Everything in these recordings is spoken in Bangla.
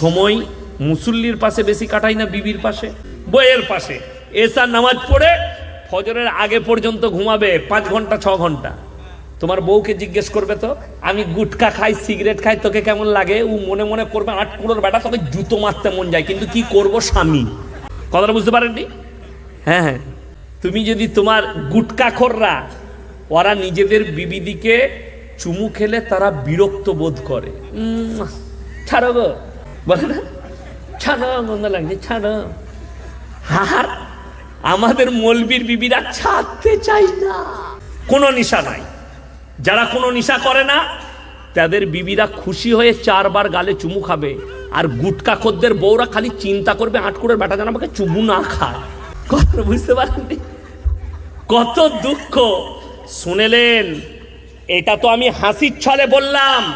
সময় মুসল্লির পাশে বেশি কাটাই না বিবির পাশে? বইয়ের পাশে। এসার নামাজ পড়ে, ফজরের আগে পর্যন্ত ঘুমাবে পাঁচ ঘণ্টা, ছ ঘণ্টা। তোমার বউকে জিজ্ঞেস করবে তো, আমি গুটকা খাই, সিগারেট খাই, তোকে কেমন লাগে? ও মনে মনে করবে, আট কুড়োর বেটা, তোকে জুতো মারতে মন যায়, কিন্তু কি করব স্বামী? কথাটা বুঝতে পারেননি? হ্যাঁ হ্যাঁ। তুমি যদি তোমার গুটকা খোররা ওরা নিজেদের বিবিদিকে চুমু খেলে তারা বিরক্ত বোধ করে। ছাড়ো গো। বলে না? মন্দ লাগছে আর আমাদের মলবির বিবিরা ছাড়তে চাই না। কোনো নিশা নাই। যারা কোনো নিশা করে না, তাদের বিবিরা খুশি হয়ে চারবার গালে চুমু খাবে। আর গুটকা খদ্দের বউরা খালি চিন্তা করবে আটকুড়ের বেটা যেন আমাকে চুমু না খায়। কথা বুঝতে পারেননি? কত দুঃখ। শুনেলেন এটা তো আমি হাসির ছলে বললাম।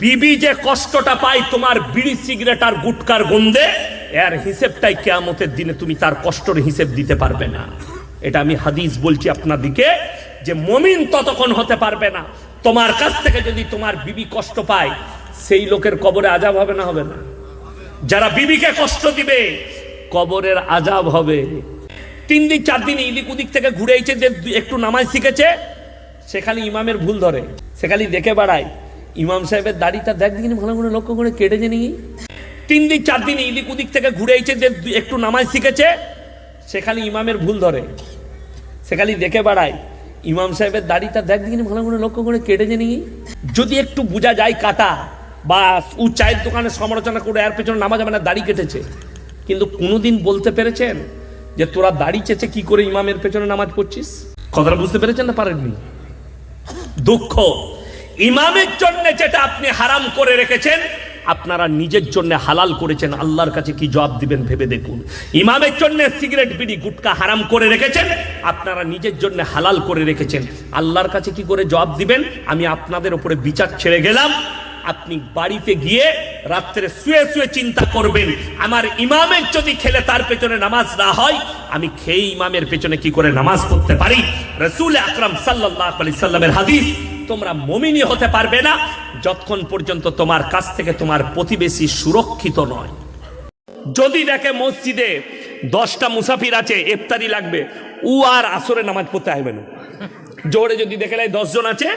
বিবি যে কষ্টটা পায় তোমার বিড়ি, সিগারেট আর গুটকার গন্ধে, এর হিসেবটাই কেয়ামতের দিনে তুমি তার কষ্টর হিসেব দিতে পারবে না। এটা আমি হাদিস বলছি আপনাদিকে, যে মমিন ততক্ষণ হতে পারবে না। তোমার কাছ থেকে যদি তোমার বিবি কষ্ট পায়, সেই লোকের কবরে আজাব হবে না হবে না? যারা বিবিকে কষ্ট দিবে, কবরের আজাব হবে। তিন দিন, চার দিন ইদিক উদিক থেকে ঘুরে এসেছে যে একটু নামাজ শিখেছে, সেখানে ইমামের ভুল ধরে, সেখানে দেখে বেড়ায়। ইমাম সাহেবের দাড়িটা দেখ দিন ভালো করে লক্ষ্য করে কেটে জেনে তিন দিন, চার দিন ইদিক উদিক থেকে ঘুরে এসেছে যে একটু নামাজ শিখেছে, সেখানে ইমামের ভুল ধরে। সেখানে দেখে বেড়ায়, ইমাম সাহেবের দাড়িটা দেখ দিন ভালো করে লক্ষ্য করে কেটে জেনে যদি একটু বোঝা যায় কাটা, বা ও চায়ের দোকানে সমালোচনা করে এর পেছনে নামাজ যাবে না, দাড়ি কেটেছে। কিন্তু কোনোদিন বলতে পেরেছেন যে তোরা দাড়ি চেচে কি করে ইমামের পেছনে নামাজ পড়ছিস? কথাটা বুঝতে পেরেছেন না পারেননি? দুঃখ। ইমামের জন্য যেটা আপনি হারাম করে রেখেছেন, আপনারা নিজের জন্য হালাল করেছেন। আল্লাহর কাছে কি জবাব দিবেন ভেবে দেখুন। ইমামের জন্য সিগারেট, বিড়ি, গুটকা হারাম করে রেখেছেন, আপনারা নিজের জন্য হালাল করে রেখেছেন। আল্লাহর কাছে কি করে জবাব দিবেন? আমি আপনাদের উপরে বিচার ছেড়ে গেলাম। আপনি বাড়িতে গিয়ে রাত্রে শুয়ে শুয়ে চিন্তা করবেন, আমার ইমামের যদি খেলে তার পেছনে নামাজ না হয়, আমি খেয়ে ইমামের পেছনে কি করে নামাজ পড়তে পারি? রসুল আকরাম সাল্লাহ সাল্লামের হাদিস তোমরা মমিনী হতে পারবে না, যতক্ষণ পর্যন্ত তোমার কাছ থেকে তোমার প্রতিবেশী সুরক্ষিত নয়। যদি দেখে মসজিদে দশটা মুসাফির আছে, ইফতারি লাগবে, উ আর আসরে নামাজ পড়তে আসবে না। জোরে যদি দেখে নেয় দশজন আছে,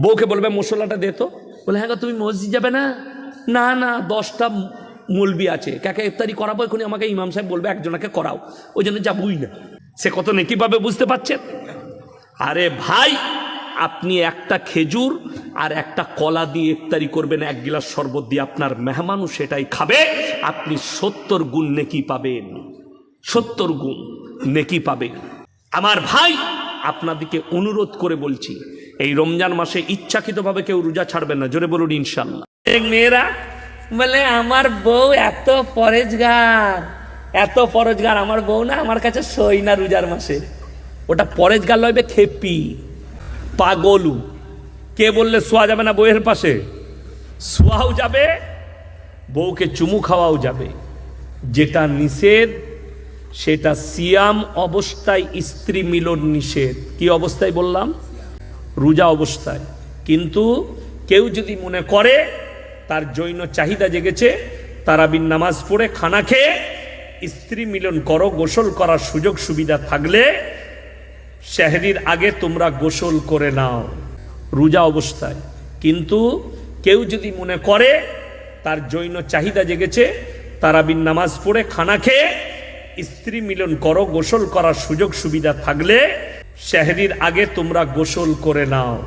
বউকে বলবে, মশলাটা দে তো। বলে হ্যাঁ তুমি মসজিদ যাবে না? না না, দশটা মলবি আছে। কাকে ইফতারি করাবো এখনই আমাকে ইমাম সাহেব বলবে, একজনকে করাও। ওই জন্য যাবই না। সে কত নেকি পাবে বুঝতে পারছেন আরে ভাই আপনি একটা খেজুর আর একটা কলা দিয়ে ইফতারি করবেন, এক গিলাস শরবত দিয়ে আপনার মেহমানও সেটাই খাবে। আপনি সত্তর গুণ নেকি পাবেন। সত্তর গুণ নেকি পাবেন। আমার ভাই, আপনাদিকে অনুরোধ করে বলছি, এই রমজান মাসে ইচ্ছাকৃতভাবে কেউ রোজা ছাড়বেন না, জোরে বলুন ইনশাল্লাহ মেয়েরা, বলে আমার বউ এত পরেজগার এত পরেজগার, আমার বউ না আমার কাছে সই না রোজার মাসে। ওটা পরেজগার লইবে খেপি। পাগলু। কে বললে শোয়া যাবে না বইয়ের পাশে? শোয়াও যাবে, বউকে চুমু খাওয়াও যাবে। যেটা নিষেধ, সেটা সিয়াম অবস্থায় স্ত্রী মিলন নিষেধ। কি অবস্থায় বললাম? রোজা অবস্থায়। কিন্তু কেউ যদি মনে করে, তার জৈন চাহিদা জেগেছে তারাবিন নামাজ পড়ে, খানা খেয়ে, স্ত্রী মিলন করো, গোসল করার সুযোগ সুবিধা থাকলে শাহরির আগে তোমরা গোসল করে নাও। রোজা অবস্থায়। কিন্তু কেউ যদি মনে করে, তার জৈন চাহিদা জেগেছে, তারাবিন নামাজ পড়ে খানা খেয়ে স্ত্রী মিলন করো, গোসল করার সুযোগ সুবিধা থাকলে শাহরির আগে তোমরা গোসল করে নাও।